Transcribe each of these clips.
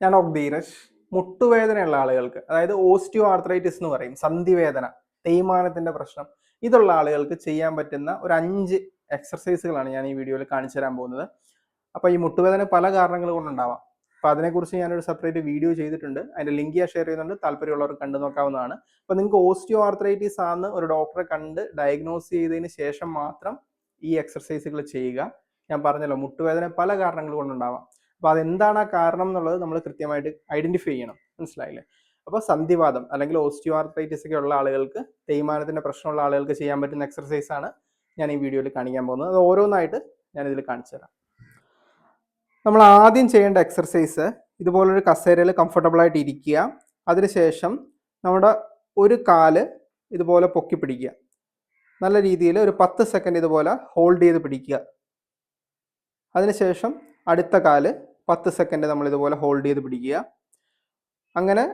ഞാൻ ധീരജ് മുട്ടുവേദനയുള്ള ആളുകൾക്ക് അതായത് ഓസ്റ്റിയോ ആർത്രൈറ്റിസ് എന്ന് പറയും സന്ധിവേദന തേയ്മാനത്തിന്റെ പ്രശ്നം ഇതുള്ള ആളുകൾക്ക് ചെയ്യാൻ പറ്റുന്ന ഒരു അഞ്ച് എക്സർസൈസുകളാണ് ഞാൻ ഈ വീഡിയോയിൽ കാണിച്ചു തരാൻ പോകുന്നത്. അപ്പോൾ ഈ മുട്ടുവേദന പല കാരണങ്ങൾ കൊണ്ടുണ്ടാവാം. അപ്പോൾ അതിനെക്കുറിച്ച് ഞാനൊരു സെപ്പറേറ്റ് വീഡിയോ ചെയ്തിട്ടുണ്ട്. അതിന്റെ ലിങ്ക് ഞാൻ ഷെയർ ചെയ്യുന്നുണ്ട്. താല്പര്യമുള്ളവർ കണ്ടു നോക്കാവുന്നതാണ്. അപ്പോൾ നിങ്ങൾക്ക് ഓസ്റ്റിയോ ആർത്രൈറ്റിസ് ആണെന്ന് ഒരു ഡോക്ടറെ കണ്ട് ഡയഗ്നോസ് ചെയ്തതിന് ശേഷം മാത്രം ഈ എക്സർസൈസുകൾ ചെയ്യുക. ഞാൻ പറഞ്ഞല്ലോ മുട്ടുവേദന പല കാരണങ്ങൾ കൊണ്ടുണ്ടാവാം. അപ്പോൾ അതെന്താണ് ആ കാരണം എന്നുള്ളത് നമ്മൾ കൃത്യമായിട്ട് ഐഡന്റിഫൈ ചെയ്യണം. മനസ്സിലായില്ലേ? അപ്പോൾ സന്ധിവാദം അല്ലെങ്കിൽ ഓസ്റ്റിയോആർത്രൈറ്റിസ് ഒക്കെ ഉള്ള ആളുകൾക്ക് തേയ്മാനത്തിന്റെ പ്രശ്നമുള്ള ആളുകൾക്ക് ചെയ്യാൻ പറ്റുന്ന എക്സർസൈസ് ആണ് ഞാൻ ഈ വീഡിയോയിൽ കാണിക്കാൻ പോകുന്നത്. അത് ഓരോന്നായിട്ട് ഞാൻ ഇതിൽ കാണിച്ചു തരാം. നമ്മൾ ആദ്യം ചെയ്യേണ്ട എക്സർസൈസ് ഇതുപോലൊരു കസേരയിൽ കംഫർട്ടബിൾ ആയിട്ട് ഇരിക്കുക. അതിനുശേഷം നമ്മുടെ ഒരു കാൽ ഇതുപോലെ പൊക്കി പിടിക്കുക. നല്ല രീതിയിൽ ഒരു പത്ത് സെക്കൻഡ് ഇതുപോലെ ഹോൾഡ് ചെയ്ത് പിടിക്കുക. അതിനുശേഷം അടുത്ത കാൽ പത്ത് സെക്കൻഡ് നമ്മൾ ഇതുപോലെ ഹോൾഡ് ചെയ്ത് പിടിക്കുക. അങ്ങനെ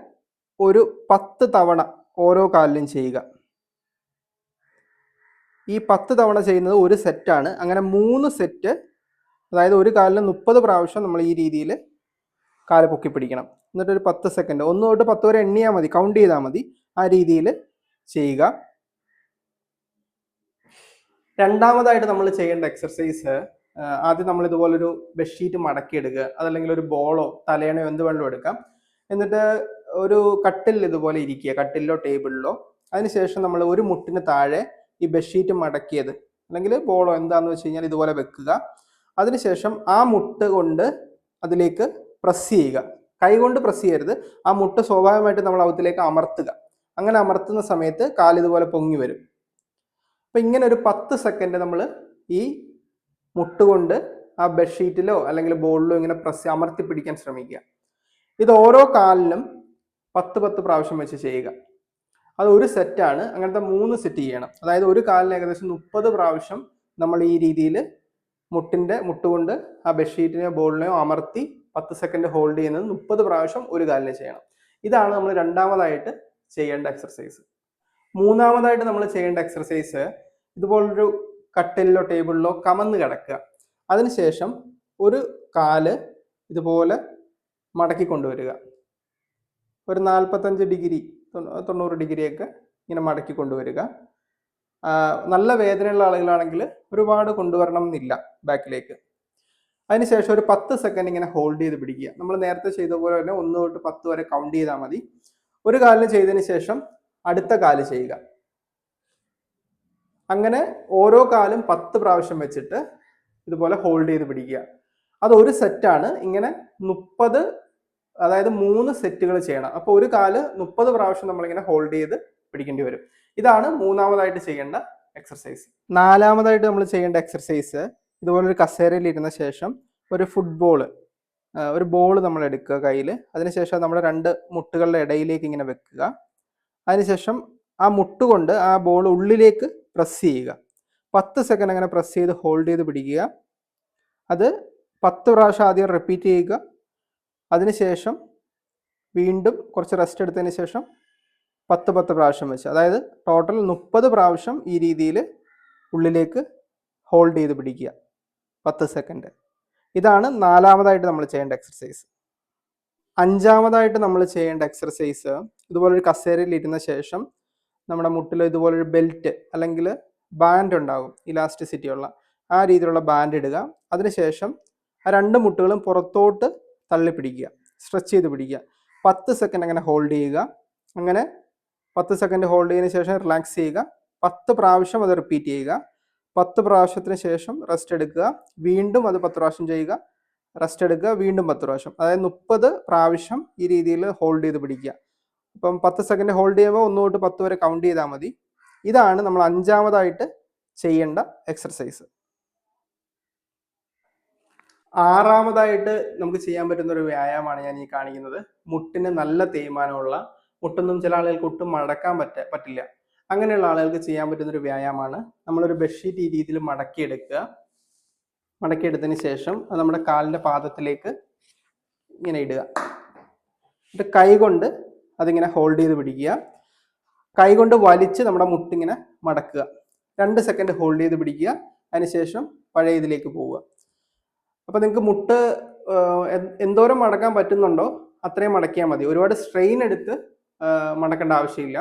ഒരു പത്ത് തവണ ഓരോ കാലിലും ചെയ്യുക. ഈ പത്ത് തവണ ചെയ്യുന്നത് ഒരു സെറ്റാണ് അങ്ങനെ മൂന്ന് സെറ്റ് അതായത് ഒരു കാലിന് മുപ്പത് പ്രാവശ്യം നമ്മൾ ഈ രീതിയിൽ കാൽ പൊക്കി പിടിക്കണം. എന്നിട്ട് ഒരു പത്ത് സെക്കൻഡ് ഒന്ന് തൊട്ട് പത്ത് വരെ എണ്ണിയാൽ മതി. കൗണ്ട് ചെയ്താൽ മതി. ആ രീതിയിൽ ചെയ്യുക. രണ്ടാമതായിട്ട് നമ്മൾ ചെയ്യേണ്ട എക്സർസൈസ് ആദ്യം നമ്മൾ ഇതുപോലൊരു ബെഡ്ഷീറ്റ് മടക്കിയെടുക്കുക അതല്ലെങ്കിൽ ഒരു ബോളോ തലേണോ എന്ത് വേണമെങ്കിലും എടുക്കാം. എന്നിട്ട് ഒരു കട്ടിൽ ഇതുപോലെ ഇരിക്കുക കട്ടിലോ ടേബിളിലോ. അതിനുശേഷം നമ്മൾ ഒരു മുട്ടിന് താഴെ ഈ ബെഡ്ഷീറ്റ് മടക്കിയത് അല്ലെങ്കിൽ ബോളോ എന്താന്ന് വെച്ച് കഴിഞ്ഞാൽ ഇതുപോലെ വെക്കുക. അതിനുശേഷം ആ മുട്ട് കൊണ്ട് അതിലേക്ക് പ്രസ് ചെയ്യുക. കൈ കൊണ്ട് പ്രസ് ചെയ്യരുത്. ആ മുട്ട് സ്വാഭാവികമായിട്ട് നമ്മൾ അവത്തിലേക്ക് അമർത്തുക. അങ്ങനെ അമർത്തുന്ന സമയത്ത് കാൽ ഇതുപോലെ പൊങ്ങി വരും. അപ്പൊ ഇങ്ങനെ ഒരു പത്ത് സെക്കൻഡ് നമ്മൾ ഈ മുട്ടുകൊണ്ട് ആ ബെഡ്ഷീറ്റിലോ അല്ലെങ്കിൽ ബോളിലോ ഇങ്ങനെ പ്രസ് അമർത്തി പിടിക്കാൻ ശ്രമിക്കുക. ഇത് ഓരോ കാലിലും പത്ത് പത്ത് പ്രാവശ്യം വെച്ച് ചെയ്യുക. അത് ഒരു സെറ്റാണ് അങ്ങനത്തെ മൂന്ന് സെറ്റ് ചെയ്യണം. അതായത് ഒരു കാലിന് ഏകദേശം മുപ്പത് പ്രാവശ്യം നമ്മൾ ഈ രീതിയിൽ മുട്ടിന്റെ മുട്ടുകൊണ്ട് ആ ബെഡ്ഷീറ്റിനെയോ ബോളിനെയോ അമർത്തി പത്ത് സെക്കൻഡ് ഹോൾഡ് ചെയ്യുന്നത് മുപ്പത് പ്രാവശ്യം ഒരു കാലിന് ചെയ്യണം. ഇതാണ് നമ്മൾ രണ്ടാമതായിട്ട് ചെയ്യേണ്ട എക്സർസൈസ് മൂന്നാമതായിട്ട് നമ്മൾ ചെയ്യേണ്ട എക്സർസൈസ് ഇതുപോലൊരു കട്ടിലിലോ ടേബിളിലോ കമന്ന് കിടക്കുക. അതിനുശേഷം ഒരു കാൽ ഇതുപോലെ മടക്കി കൊണ്ടുവരിക. ഒരു നാൽപ്പത്തഞ്ച് ഡിഗ്രി തൊണ്ണൂറ് ഡിഗ്രിയൊക്കെ ഇങ്ങനെ മടക്കി കൊണ്ടുവരിക. നല്ല വേദനയുള്ള ആളുകളാണെങ്കിൽ ഒരുപാട് കൊണ്ടുവരണം എന്നില്ല ബാക്കിലേക്ക്. അതിനുശേഷം ഒരു പത്ത് സെക്കൻഡ് ഇങ്ങനെ ഹോൾഡ് ചെയ്ത് പിടിക്കുക. നമ്മൾ നേരത്തെ ചെയ്ത പോലെ തന്നെ ഒന്ന് തൊട്ട് പത്ത് വരെ കൗണ്ട് ചെയ്താൽ മതി. ഒരു കാലിന് ചെയ്തതിന് ശേഷം അടുത്ത കാൽ ചെയ്യുക. അങ്ങനെ ഓരോ കാലും പത്ത് പ്രാവശ്യം വെച്ചിട്ട് ഇതുപോലെ ഹോൾഡ് ചെയ്ത് പിടിക്കുക. അത് ഒരു സെറ്റാണ് ഇങ്ങനെ മുപ്പത് അതായത് മൂന്ന് സെറ്റുകൾ ചെയ്യണം. അപ്പോൾ ഒരു കാൽ മുപ്പത് പ്രാവശ്യം നമ്മളിങ്ങനെ ഹോൾഡ് ചെയ്ത് പിടിക്കേണ്ടി വരും. ഇതാണ് മൂന്നാമതായിട്ട് ചെയ്യേണ്ട എക്സർസൈസ് നാലാമതായിട്ട് നമ്മൾ ചെയ്യേണ്ട എക്സർസൈസ് ഇതുപോലെ ഒരു കസേരയിൽ ഇരുന്ന ശേഷം ഒരു ഫുട്ബോൾ ഒരു ബോൾ നമ്മൾ എടുക്കുക കയ്യിൽ. അതിനുശേഷം നമ്മൾ രണ്ട് മുട്ടുകളുടെ ഇടയിലേക്ക് ഇങ്ങനെ വെക്കുക. അതിനുശേഷം ആ മുട്ടുകൊണ്ട് ആ ബോൾ ഉള്ളിലേക്ക് പ്രസ് ചെയ്യുക. പത്ത് സെക്കൻഡ് അങ്ങനെ പ്രസ് ചെയ്ത് ഹോൾഡ് ചെയ്ത് പിടിക്കുക. അത് പത്ത് പ്രാവശ്യം ആദ്യം റിപ്പീറ്റ് ചെയ്യുക. അതിനുശേഷം വീണ്ടും കുറച്ച് റെസ്റ്റ് എടുത്തതിന് ശേഷം പത്ത് പത്ത് പ്രാവശ്യം വെച്ച്. അതായത് ടോട്ടൽ മുപ്പത് പ്രാവശ്യം ഈ രീതിയിൽ ഉള്ളിലേക്ക് ഹോൾഡ് ചെയ്ത് പിടിക്കുക. പത്ത് സെക്കൻഡ് ഇതാണ് നാലാമതായിട്ട് നമ്മൾ ചെയ്യേണ്ട എക്സർസൈസ് അഞ്ചാമതായിട്ട് നമ്മൾ ചെയ്യേണ്ട എക്സർസൈസ് ഇതുപോലൊരു കസേരയിൽ ഇരുന്ന ശേഷം നമ്മുടെ മുട്ടിൽ ഇതുപോലൊരു ബെൽറ്റ് അല്ലെങ്കിൽ ബാൻഡ് ഉണ്ടാകും ഇലാസ്റ്റിസിറ്റി ഉള്ള. ആ രീതിയിലുള്ള ബാൻഡ് ഇടുക. അതിനുശേഷം ആ രണ്ട് മുട്ടുകളും പുറത്തോട്ട് തള്ളി പിടിക്കുക സ്ട്രെച്ച് ചെയ്ത് പിടിക്കുക. പത്ത് സെക്കൻഡ് അങ്ങനെ ഹോൾഡ് ചെയ്യുക. അങ്ങനെ പത്ത് സെക്കൻഡ് ഹോൾഡ് ചെയ്തതിന് ശേഷം റിലാക്സ് ചെയ്യുക. പത്ത് പ്രാവശ്യം അത് റിപ്പീറ്റ് ചെയ്യുക. പത്ത് പ്രാവശ്യത്തിന് ശേഷം റെസ്റ്റ് എടുക്കുക. വീണ്ടും അത് പത്ത് പ്രാവശ്യം ചെയ്യുക. റെസ്റ്റ് എടുക്കുക. വീണ്ടും പത്ത് പ്രാവശ്യം. അതായത് മുപ്പത് പ്രാവശ്യം ഈ രീതിയിൽ ഹോൾഡ് ചെയ്ത് പിടിക്കുക. അപ്പം പത്ത് സെക്കൻഡ് ഹോൾഡ് ചെയ്യുമ്പോൾ ഒന്ന് തൊട്ട് പത്ത് വരെ കൗണ്ട് ചെയ്താൽ മതി. ഇതാണ് നമ്മൾ അഞ്ചാമതായിട്ട് ചെയ്യേണ്ട എക്സർസൈസ് ആറാമതായിട്ട് നമുക്ക് ചെയ്യാൻ പറ്റുന്ന ഒരു വ്യായാമമാണ് ഞാൻ ഈ കാണിക്കുന്നത്. മുട്ടിന് നല്ല തേയ്മാനമുള്ള മുട്ടൊന്നും ചില ആളുകൾക്ക് ഒട്ടും മടക്കാൻ പറ്റ പറ്റില്ല. അങ്ങനെയുള്ള ആളുകൾക്ക് ചെയ്യാൻ പറ്റുന്ന ഒരു വ്യായാമമാണ്. നമ്മളൊരു ബെഡ്ഷീറ്റ് ഈ രീതിയിൽ മടക്കിയെടുക്കുക. മടക്കിയെടുത്തതിന് ശേഷം അത് നമ്മുടെ കാലിന്റെ പാദത്തിലേക്ക് ഇങ്ങനെ ഇടുക. എന്നിട്ട് കൈ കൊണ്ട് അതിങ്ങനെ ഹോൾഡ് ചെയ്ത് പിടിക്കുക. കൈകൊണ്ട് വലിച്ച് നമ്മുടെ മുട്ടിങ്ങനെ മടക്കുക. രണ്ട് സെക്കൻഡ് ഹോൾഡ് ചെയ്ത് പിടിക്കുക. അതിനുശേഷം പഴയ ഇതിലേക്ക് പോവുക. അപ്പോൾ നിങ്ങൾക്ക് മുട്ട് എന്തോരം മടക്കാൻ പറ്റുന്നുണ്ടോ അത്രയും മടക്കിയാൽ മതി. ഒരുപാട് സ്ട്രെയിൻ എടുത്ത് മടക്കേണ്ട ആവശ്യമില്ല.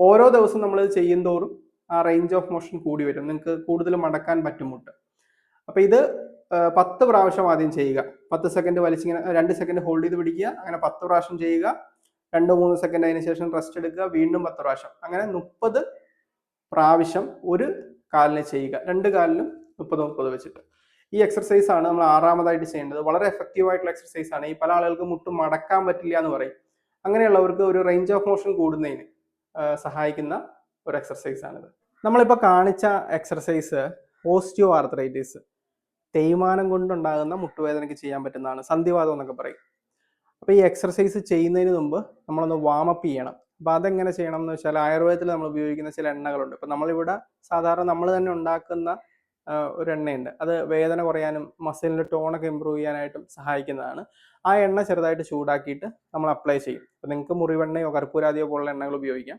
ഓരോ ദിവസം നമ്മൾ ചെയ്യും തോറും ആ റേഞ്ച് ഓഫ് മോഷൻ കൂടി വരും. നിങ്ങൾക്ക് കൂടുതൽ മടക്കാൻ പറ്റും മുട്ട്. അപ്പോൾ ഇത് പത്ത് പ്രാവശ്യം ആദ്യം ചെയ്യുക. പത്ത് സെക്കൻഡ് വലിച്ചിങ്ങനെ രണ്ട് സെക്കൻഡ് ഹോൾഡ് ചെയ്ത് പിടിക്കുക. അങ്ങനെ പത്ത് പ്രാവശ്യം ചെയ്യുക. രണ്ട് മൂന്ന് സെക്കൻഡ് അതിന് ശേഷം റെസ്റ്റ് എടുക്കുക. വീണ്ടും പത്ത് പ്രാവശ്യം. അങ്ങനെ മുപ്പത് പ്രാവശ്യം ഒരു കാലിന് ചെയ്യുക. രണ്ട് കാലിലും മുപ്പത് മുപ്പത് വെച്ചിട്ട്. ഈ എക്സർസൈസ് ആണ് നമ്മൾ ആറാമതായിട്ട് ചെയ്യേണ്ടത്. വളരെ എഫക്റ്റീവ് ആയിട്ടുള്ള എക്സർസൈസ് ആണ്. ഈ പല ആളുകൾക്ക് മുട്ട് മടക്കാൻ പറ്റില്ല എന്ന് പറയും. അങ്ങനെയുള്ളവർക്ക് ഒരു റേഞ്ച് ഓഫ് മോഷൻ കൂടുന്നതിന് സഹായിക്കുന്ന ഒരു എക്സർസൈസ് ആണിത്. നമ്മളിപ്പോൾ കാണിച്ച എക്സർസൈസ് ഓസ്റ്റിയോ ആർത്രൈറ്റിസ് തേയ്മാനം കൊണ്ടുണ്ടാകുന്ന മുട്ടുവേദനയ്ക്ക് ചെയ്യാൻ പറ്റുന്നതാണ്. സന്ധിവാദം എന്നൊക്കെ പറയും. അപ്പോൾ ഈ എക്സർസൈസ് ചെയ്യുന്നതിന് മുമ്പ് നമ്മളൊന്ന് വാമപ്പ് ചെയ്യണം. അപ്പോൾ അതെങ്ങനെ ചെയ്യണം എന്ന് വെച്ചാൽ ആയുർവേദത്തിൽ നമ്മൾ ഉപയോഗിക്കുന്ന ചില എണ്ണകളുണ്ട്. ഇപ്പം നമ്മളിവിടെ സാധാരണ നമ്മൾ തന്നെ ഉണ്ടാക്കുന്ന ഒരു എണ്ണയുണ്ട്. അത് വേദന കുറയാനും മസിലിന്റെ ടോണൊക്കെ ഇമ്പ്രൂവ് ചെയ്യാനായിട്ടും സഹായിക്കുന്നതാണ്. ആ എണ്ണ ചെറുതായിട്ട് ചൂടാക്കിയിട്ട് നമ്മൾ അപ്ലൈ ചെയ്യും. അപ്പോൾ നിങ്ങൾക്ക് മുറിവെണ്ണയോ കർപ്പൂരാദിയോ പോലുള്ള എണ്ണകൾ ഉപയോഗിക്കാം.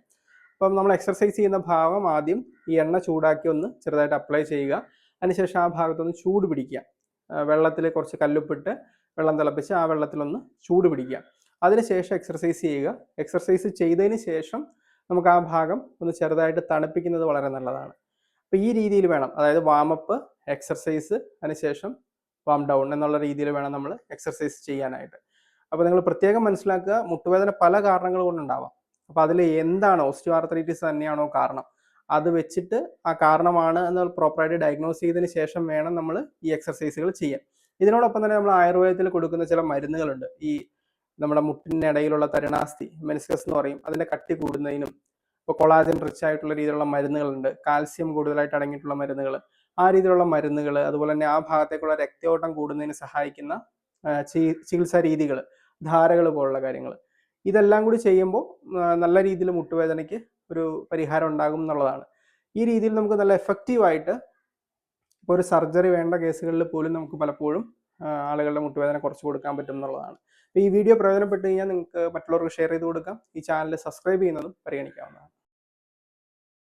അപ്പം നമ്മൾ എക്സർസൈസ് ചെയ്യുന്ന ഭാഗം ആദ്യം ഈ എണ്ണ ചൂടാക്കി ഒന്ന് ചെറുതായിട്ട് അപ്ലൈ ചെയ്യുക. അതിനുശേഷം ആ ഭാഗത്തൊന്ന് ചൂട് പിടിക്കുക. വെള്ളത്തിൽ കുറച്ച് കല്ലുപ്പിട്ട് വെള്ളം തിളപ്പിച്ച് ആ വെള്ളത്തിലൊന്ന് ചൂട് പിടിക്കുക. അതിനുശേഷം എക്സർസൈസ് ചെയ്യുക. എക്സർസൈസ് ചെയ്തതിന് ശേഷം നമുക്ക് ആ ഭാഗം ഒന്ന് ചെറുതായിട്ട് തണുപ്പിക്കുന്നത് വളരെ നല്ലതാണ്. അപ്പോൾ ഈ രീതിയിൽ വേണം. അതായത് വാമപ്പ് എക്സർസൈസ് അതിനുശേഷം വാം ഡൗൺ എന്നുള്ള രീതിയിൽ വേണം നമ്മൾ എക്സർസൈസ് ചെയ്യാനായിട്ട്. അപ്പോൾ നിങ്ങൾ പ്രത്യേകം മനസ്സിലാക്കുക മുട്ടുവേദന പല കാരണങ്ങൾ കൊണ്ടുണ്ടാവാം. അപ്പോൾ അതിൽ എന്താണോ ഓസ്റ്റിയോ ആർത്രൈറ്റിസ് തന്നെയാണോ കാരണം? അത് വെച്ചിട്ട് ആ കാരണമാണ് എന്ന് പ്രോപ്പറായിട്ട് ഡയഗ്നോസ് ചെയ്തതിന് ശേഷം വേണം നമ്മൾ ഈ എക്സർസൈസുകൾ ചെയ്യാൻ. ഇതിനോടൊപ്പം തന്നെ നമ്മൾ ആയുർവേദത്തിൽ കൊടുക്കുന്ന ചില മരുന്നുകളുണ്ട്. ഈ നമ്മുടെ മുട്ടിനിടയിലുള്ള തരുണാസ്ഥി മെനിസ്കസ് എന്ന് പറയും. അതിന്റെ കട്ടി കൂടുന്നതിനും ഇപ്പോൾ കൊളാജൻ റിച്ച് ആയിട്ടുള്ള രീതിയിലുള്ള മരുന്നുകളുണ്ട്. കാൽസ്യം കൂടുതലായിട്ട് അടങ്ങിയിട്ടുള്ള മരുന്നുകൾ. ആ രീതിയിലുള്ള മരുന്നുകൾ അതുപോലെ തന്നെ ആ ഭാഗത്തേക്കുള്ള രക്തയോട്ടം കൂടുന്നതിന് സഹായിക്കുന്ന ചികിത്സാ രീതികൾ ധാരകൾ പോലുള്ള കാര്യങ്ങൾ. ഇതെല്ലാം കൂടി ചെയ്യുമ്പോൾ നല്ല രീതിയിൽ മുട്ടുവേദനയ്ക്ക് ഒരു പരിഹാരം ഉണ്ടാകും എന്നുള്ളതാണ്. ഈ രീതിയിൽ നമുക്ക് നല്ല എഫക്റ്റീവായിട്ട് ഇപ്പോൾ ഒരു സർജറി വേണ്ട കേസുകളിൽ പോലും നമുക്ക് പലപ്പോഴും ആളുകളുടെ മുട്ടുവേദന കുറച്ച് കൊടുക്കാൻ പറ്റും എന്നുള്ളതാണ്. അപ്പോൾ ഈ വീഡിയോ പ്രയോജനപ്പെട്ട് കഴിഞ്ഞാൽ നിങ്ങൾക്ക് മറ്റുള്ളവർക്ക് ഷെയർ ചെയ്ത് കൊടുക്കാം. ഈ ചാനൽ സബ്സ്ക്രൈബ് ചെയ്യുന്നതും പരിഗണിക്കാവുന്നതാണ്.